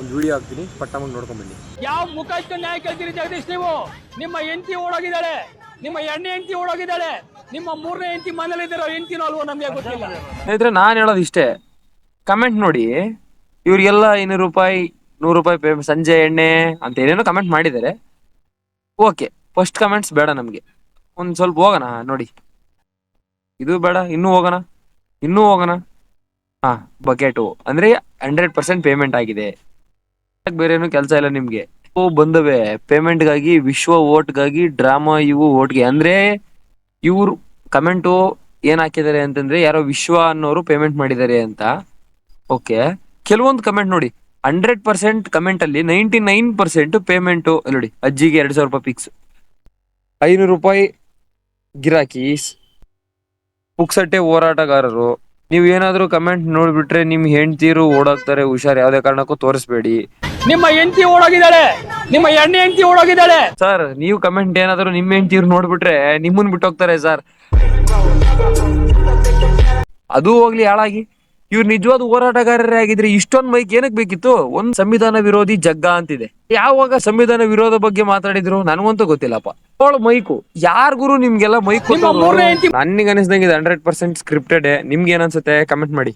ಒಂದು ವಿಡಿಯೋ ಹಾಕ್ತೀನಿ ಪಟ್ಟಮಂಗ್ ನೋಡ್ಕೊಂಬನ್ನಿ ಯಾವ ಮುಖ ಇಟ್ಕೊಂಡು ನ್ಯಾಯ ಕೇಳ್ತೀರಿ ಜಗದೀಶ್ ನೀವು? ನಿಮ್ಮ ಹೆಂಡತಿ ಓಡೋಗಿದ್ದಾಳೆ ನಿಮ್ಮ ಎಣ್ಣೆ ಹೆಂಡತಿ ಓಡೋಗಿದ್ದಾಳೆ ನಿಮ್ಮ ಮೂರನೇ ಹೆಂಡತಿ ಮನೇಲಿ ಇದ್ದಾರೋ ಹೆಂಡತಿನೋ ಅಲ್ವೋ ನಮ್ಗೆ ಗೊತ್ತಿಲ್ಲ. ಸ್ನೇಹಿತರೆ ನಾನು ಹೇಳೋದು ಇಷ್ಟೇ. ಕಮೆಂಟ್ ನೋಡಿ ಇವ್ರಿಗೆಲ್ಲ ಐನೂರು ರೂಪಾಯಿ ನೂರು ರೂಪಾಯಿ ಪೇ ಸಂಜೆ ಎಣ್ಣೆ ಅಂತ ಏನೇನೋ ಕಮೆಂಟ್ ಮಾಡಿದ್ದಾರೆ. ಓಕೆ ಫಸ್ಟ್ ಕಮೆಂಟ್ಸ್ ಬೇಡ ನಮಗೆ. ಒಂದು ಸ್ವಲ್ಪ ಹೋಗೋಣ ನೋಡಿ. ಇದು ಬೇಡ ಇನ್ನೂ ಹೋಗೋಣ ಇನ್ನೂ ಹೋಗೋಣ. ಹಾಂ ಬಕೆಟು ಅಂದರೆ ಹಂಡ್ರೆಡ್ ಪರ್ಸೆಂಟ್ ಪೇಮೆಂಟ್ ಆಗಿದೆ. ಬೇರೆ ಏನು ಕೆಲಸ ಇಲ್ಲ ನಿಮ್ಗೆ? ಪೇಮೆಂಟ್ ಪೇಮೆಂಟ್ಗಾಗಿ ವಿಶ್ವ ಓಟ್ಗಾಗಿ ಡ್ರಾಮಾ ಇವು ಓಟ್ಗೆ ಅಂದ್ರೆ ಇವ್ರು ಕಮೆಂಟು ಏನ್ ಹಾಕಿದ್ದಾರೆ ಅಂತಂದ್ರೆ, ಯಾರೋ ವಿಶ್ವ ಅನ್ನೋರು ಪೇಮೆಂಟ್ ಮಾಡಿದ್ದಾರೆ ಅಂತ. ಓಕೆ ಕೆಲವೊಂದು ಕಮೆಂಟ್ ನೋಡಿ. ಹಂಡ್ರೆಡ್ ಪರ್ಸೆಂಟ್ ಕಮೆಂಟ್ ಅಲ್ಲಿ ನೈಂಟಿ ನೈನ್ ಪರ್ಸೆಂಟ್ ಪೇಮೆಂಟ್ ನೋಡಿ, ಅಜ್ಜಿಗೆ ಎರಡ್ ಸಾವಿರ ರೂಪಾಯಿ ಫಿಕ್ಸ್ ಐನೂರು ರೂಪಾಯಿ ಗಿರಾಕಿ, ಪುಕ್ಸಟ್ಟೆ ಹೋರಾಟಗಾರರು. ನೀವು ಏನಾದರೂ ಕಮೆಂಟ್ ನೋಡ್ಬಿಟ್ರೆ ನಿಮ್ ಹೆಂಡ್ತೀರು ಓಡಾಕ್ತಾರೆ, ಹುಷಾರ್. ಯಾವ್ದೇ ಕಾರಣಕ್ಕೂ ತೋರಿಸ್ಬೇಡಿ. ನಿಮ್ಮ ಹೆಂಡತಿ ಓಡೋಗಿದ್ದಾಳೆ ನಿಮ್ಮ ಎಣ್ಣೆ ಹೆಂಡತಿ ಓಡೋಗಿದ್ದಾಳೆ. ಸರ್ ನೀವು ಕಮೆಂಟ್ ಏನಾದ್ರು ನಿಮ್ಮ ಹೆಂಡತಿ ನೋಡ್ಬಿಟ್ರೆ ನಿಮ್ಮನ್ ಬಿಟ್ಟೋಗ್ತಾರೆ ಸರ್ ಅದು ಹೋಗ್ಲಿ ಹಾಳಾಗಿ. ಇವ್ರು ನಿಜವಾದ ಹೋರಾಟಗಾರರೇ ಆಗಿದ್ರೆ ಇಷ್ಟೊಂದ್ ಮೈಕ್ ಏನಕ್ ಬೇಕಿತ್ತು? ಒಂದ್ ಸಂವಿಧಾನ ವಿರೋಧಿ ಜಗ್ಗ ಅಂತಿದೆ. ಯಾವಾಗ ಸಂವಿಧಾನ ವಿರೋಧ ಬಗ್ಗೆ ಮಾತಾಡಿದ್ರು? ನನಗಂತೂ ಗೊತ್ತಿಲ್ಲಪ್ಪ. ಅವಳು ಮೈಕು. ಯಾರ್ ಗುರು ನಿಮ್ಗೆಲ್ಲ ಮೈಕ್ ನನಗೆ ಅನಿಸ್ದಂಗೆ ಇದು ಹಂಡ್ರೆಡ್ ಪರ್ಸೆಂಟ್ ಸ್ಕ್ರಿಪ್ಟೆಡ್ ನಿಮ್ಗೆ ಏನ್ ಅನ್ಸುತ್ತೆ? ಕಮೆಂಟ್ ಮಾಡಿ.